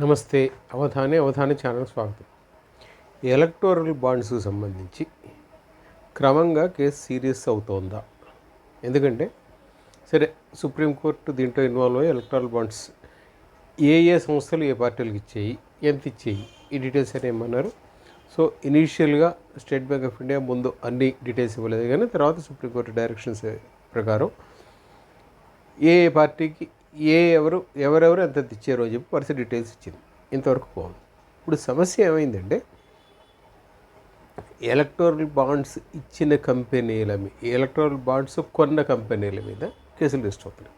నమస్తే. అవధానే అవధాని ఛానల్ స్వాగతం. ఎలక్టోరల్ బాండ్స్కి సంబంధించి క్రమంగా కేసు సీరియస్ అవుతోందా? ఎందుకంటే సరే సుప్రీంకోర్టు దీంట్లో ఇన్వాల్వ్ అయ్యి ఎలక్టోరల్ బాండ్స్ ఏ ఏ సంస్థలు ఏ పార్టీలకు ఇచ్చేయి ఎంత ఇచ్చేయి ఈ డీటెయిల్స్ అని ఏమన్నారు? సో ఇనీషియల్గా స్టేట్ బ్యాంక్ ఆఫ్ ఇండియా ముందు అన్ని డీటెయిల్స్ ఇవ్వలేదు. కానీ తర్వాత సుప్రీంకోర్టు డైరెక్షన్స్ ప్రకారం ఏ ఏ పార్టీకి ఏ ఎవరు ఎవరెవరు ఎంత ఇచ్చారో అని చెప్పి వరుస డీటెయిల్స్ ఇచ్చింది. ఇంతవరకు బాగుంది ఇప్పుడు సమస్య ఏమైందంటే ఎలక్టోరల్ బాండ్స్ ఇచ్చిన కంపెనీల మీద ఎలక్టోరల్ బాండ్స్ కొన్న కంపెనీల మీద కేసులు రిజిస్టర్ అవుతున్నాయి.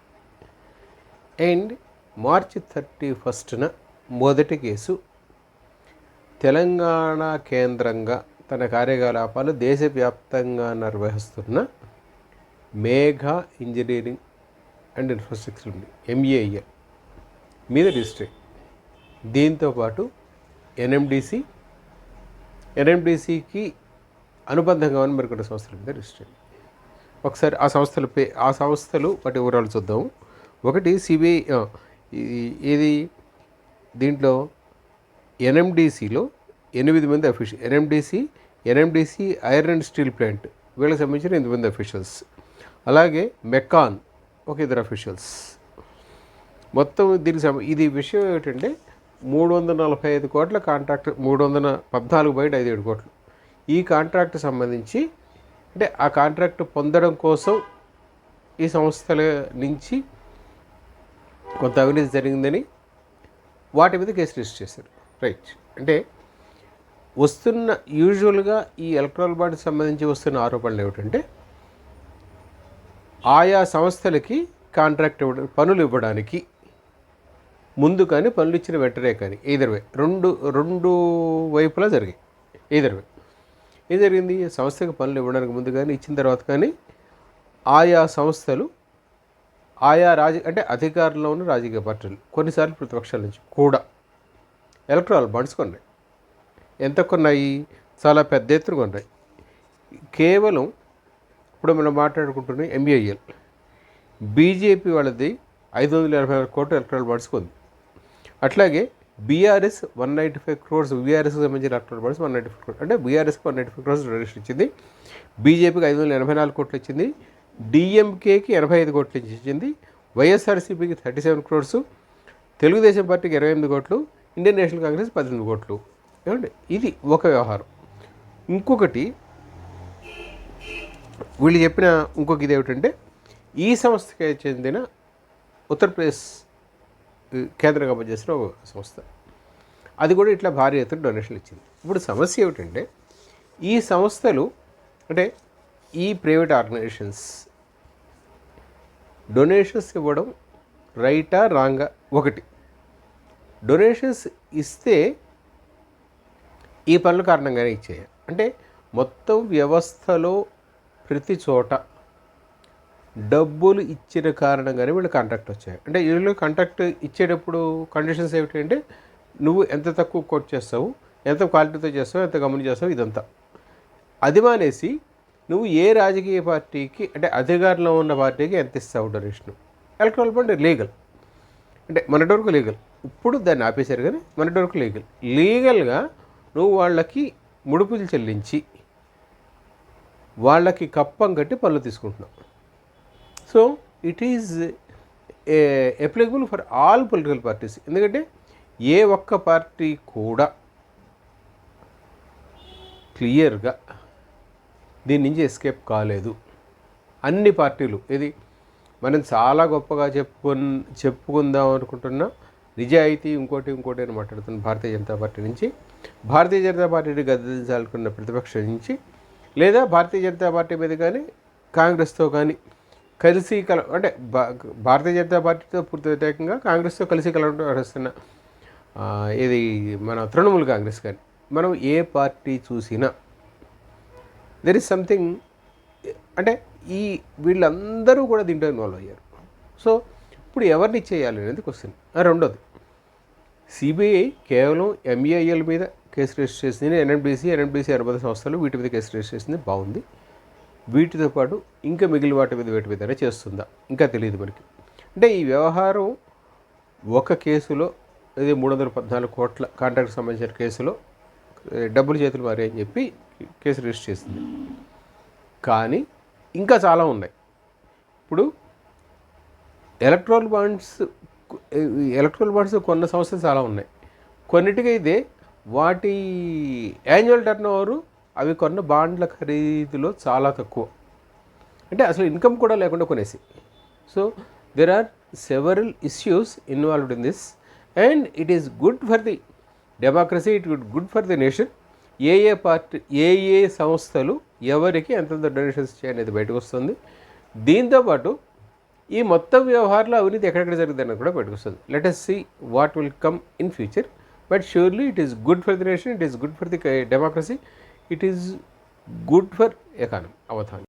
అండ్ మార్చి థర్టీ ఫస్ట్న మొదటి కేసు తెలంగాణ కేంద్రంగా తన కార్యకలాపాలు దేశవ్యాప్తంగా నిర్వహిస్తున్న మేఘా ఇంజనీరింగ్ అండ్ ఇన్ఫ్రాస్ట్రక్చర్ ఉంది ఎంఏఐఎల్ మీద రిజిస్టర్. దీంతోపాటు ఎన్ఎండిసి ఎన్ఎండిసికి అనుబంధంగా ఉన్న మరికొన్ని సంస్థల మీద రిజిస్టర్. ఒకసారి ఆ సంస్థల పే ఆ సంస్థలు వాటి వివరాలు చూద్దాం ఒకటి సిబిఐ ఇది దీంట్లో ఎన్ఎండిసిలో ఎనిమిది మంది official NMDC NMDC iron and steel plant. వీళ్ళకి సంబంధించిన ఎనిమిది మంది అఫీషియల్స్. అలాగే మెకాన్ ఒక ఇద్దరు అఫీషియల్స్. మొత్తం దీనికి సంబ ఇది విషయం ఏమిటంటే మూడు వందల నలభై ఐదు కోట్ల కాంట్రాక్ట్ మూడు వందల పద్నాలుగు బయట ఐదు ఏడు కోట్లు. ఈ కాంట్రాక్ట్ సంబంధించి అంటే ఆ కాంట్రాక్ట్ పొందడం కోసం ఈ సంస్థల నుంచి కొంత అవినీతి జరిగిందని వాటి మీద కేసు రిజిస్టర్ చేశారు. రైట్. అంటే వస్తున్న యూజువల్గా ఈ ఎలక్ట్రల్ బాడీకి సంబంధించి వస్తున్న ఆరోపణలు ఏమిటంటే ఆయా సంస్థలకి కాంట్రాక్ట్ ఇవ్వడం పనులు ఇవ్వడానికి ముందు కానీ పనులు ఇచ్చిన వెంటనే కానీ ఈదర్వే రెండు రెండు వైపులా జరిగాయి. ఈదర్వే ఏం జరిగింది? సంస్థకి పనులు ఇవ్వడానికి ముందు కానీ ఇచ్చిన తర్వాత కానీ ఆయా సంస్థలు ఆయా రాజ అంటే అధికారంలో ఉన్న రాజకీయ పార్టీలు కొన్నిసార్లు ప్రతిపక్షాల నుంచి కూడా ఎలక్ట్రాల్ బాండ్స్ కొన్నాయి. ఎంత కొన్నాయి? చాలా పెద్ద ఎత్తున కొన్నాయి. కేవలం ఇప్పుడు మనం మాట్లాడుకుంటున్న ఎంబీఐఎల్ బీజేపీ వాళ్ళది ఐదు వందల ఎనభై ఆరు కోట్ల ఎలక్ట్రల్ బాండ్స్ ఉంది. అట్లాగే BRS one ninety five crores బీఆర్ఎస్కి సంబంధించిన electoral bonds one ninety five crores. అంటే బీఆర్ఎస్కి one ninety five crores donation ఇచ్చింది. బీజేపీకి ఐదు వందల ఎనభై నాలుగు కోట్లు ఇచ్చింది. డిఎంకేకి ఎనభై ఐదు కోట్లు ఇచ్చింది. వైఎస్ఆర్సీపీకి థర్టీ సెవెన్ క్రోర్స్. తెలుగుదేశం పార్టీకి ఇరవై ఎనిమిది కోట్లు. ఇండియన్ నేషనల్ కాంగ్రెస్ పద్దెనిమిది కోట్లు. ఏమండి? ఇది ఒక వ్యవహారం. ఇంకొకటి వీళ్ళు చెప్పిన ఇంకొక ఇది ఏమిటంటే ఈ సంస్థకి చెందిన ఉత్తరప్రదేశ్ కేంద్రంగా పనిచేసిన ఒక సంస్థ. అది కూడా ఇట్లా భారీ ఎత్తున డొనేషన్లు ఇచ్చింది. ఇప్పుడు సమస్య ఏమిటంటే ఈ సంస్థలు అంటే ఈ ప్రైవేట్ ఆర్గనైజేషన్స్ డొనేషన్స్ ఇవ్వడం రైటా రాంగా? ఒకటి. డొనేషన్స్ ఇస్తే ఈ పనుల కారణంగానే ఇచ్చేయాలి. అంటే మొత్తం వ్యవస్థలో ప్రతి చోట డబ్బులు ఇచ్చిన కారణంగానే వీళ్ళు కాంట్రాక్ట్ వచ్చాయి. అంటే వీళ్ళు కాంట్రాక్ట్ ఇచ్చేటప్పుడు కండిషన్స్ ఏమిటంటే నువ్వు ఎంత తక్కువ కోట్ చేస్తావు ఎంత క్వాలిటీతో చేస్తావు ఎంత గమని చేస్తావు ఇదంతా. అది మానేసి నువ్వు ఏ రాజకీయ పార్టీకి అంటే అధికారంలో ఉన్న పార్టీకి ఎంత ఇస్తావు డొనేషన్? Electoral bond legal. అంటే మొన్నటి వరకు లీగల్. ఇప్పుడు దాన్ని ఆపేశారు కానీ మొన్నటి వరకు లీగల్. లీగల్గా నువ్వు వాళ్ళకి ముడుపులు చెల్లించి వాళ్ళకి కప్పం కట్టి పనులు తీసుకుంటున్నాం. So it is applicable for all political parties ఎందుకంటే ఏ ఒక్క పార్టీ కూడా క్లియర్గా దీని నుంచి ఎస్కేప్ కాలేదు. అన్ని పార్టీలు ఇది మనం చాలా గొప్పగా చెప్పుకొని చెప్పుకుందాం అనుకుంటున్న. నిజాయితీ ఇంకోటి ఇంకోటి అని మాట్లాడుతున్న భారతీయ జనతా పార్టీ నుంచి భారతీయ జనతా పార్టీని గద్దించాలనుకున్న ప్రతిపక్షం నుంచి లేదా భారతీయ జనతా పార్టీ మీద కానీ కాంగ్రెస్తో కానీ కలిసి కల అంటే భా- భారతీయ జనతా పార్టీతో పూర్తి వ్యతిరేకంగా కాంగ్రెస్తో కలిసి కలవస్తున్న నడుస్తున్న ఇది మన తృణమూల్ కాంగ్రెస్ కానీ. మనం ఏ పార్టీ చూసినా దెర్ ఇస్ సంథింగ్ అంటే ఈ వీళ్ళందరూ కూడా దీంట్లో ఇన్వాల్వ్ అయ్యారు. సో ఇప్పుడు ఎవరిని చేయాలి అనేది క్వశ్చన్ రెండోది. సిబిఐ కేవలం ఎంఏఎల్ మీద కేసు రిజిస్టర్ చేసింది ఎన్ఎండిసి ఎన్ఎండిసి అనుబంధ సంస్థలు వీటి మీద కేసు రిజిస్టర్ చేసింది. బాగుంది. వీటితో పాటు ఇంకా మిగిలిన వాటి మీద వీటి మీద చేస్తుందా? ఇంకా తెలియదు మనకి. అంటే ఈ వ్యవహారం ఒక కేసులో ఇది మూడు వందల పద్నాలుగు కోట్ల కాంట్రాక్ట్ సంబంధించిన కేసులో డబ్బులు చేతులు మారే అని చెప్పి కేసు రిజిస్టర్ చేసింది. కానీ ఇంకా చాలా ఉన్నాయి. ఇప్పుడు ఎలక్ట్రోల్ బాండ్స్ ఎలక్ట్రల్ బాండ్స్ కొన్న సంస్థలు చాలా ఉన్నాయి. కొన్నిటికైతే వాటి యాన్యువల్ టర్న్ ఓవరు అవి కొన్న బాండ్ల ఖరీదులో చాలా తక్కువ. అంటే అసలు ఇన్కమ్ కూడా లేకుండా కొనేసి. So there are several issues involved in this and it is good for the democracy it good good for the nation ఏ ఏ పార్టీ ఏ ఏ సంస్థలు ఎవరికి ఎంతెంత డొనేషన్స్ చేయనేది బయటకు వస్తుంది. దీంతోపాటు ఈ మొత్తం వ్యవహారంలో అవినీతి ఎక్కడెక్కడ జరిగిందని కూడా బయటకు వస్తుంది. Let us see what will come in future but surely it is good for the nation, it is good for the democracy, it is good for economy.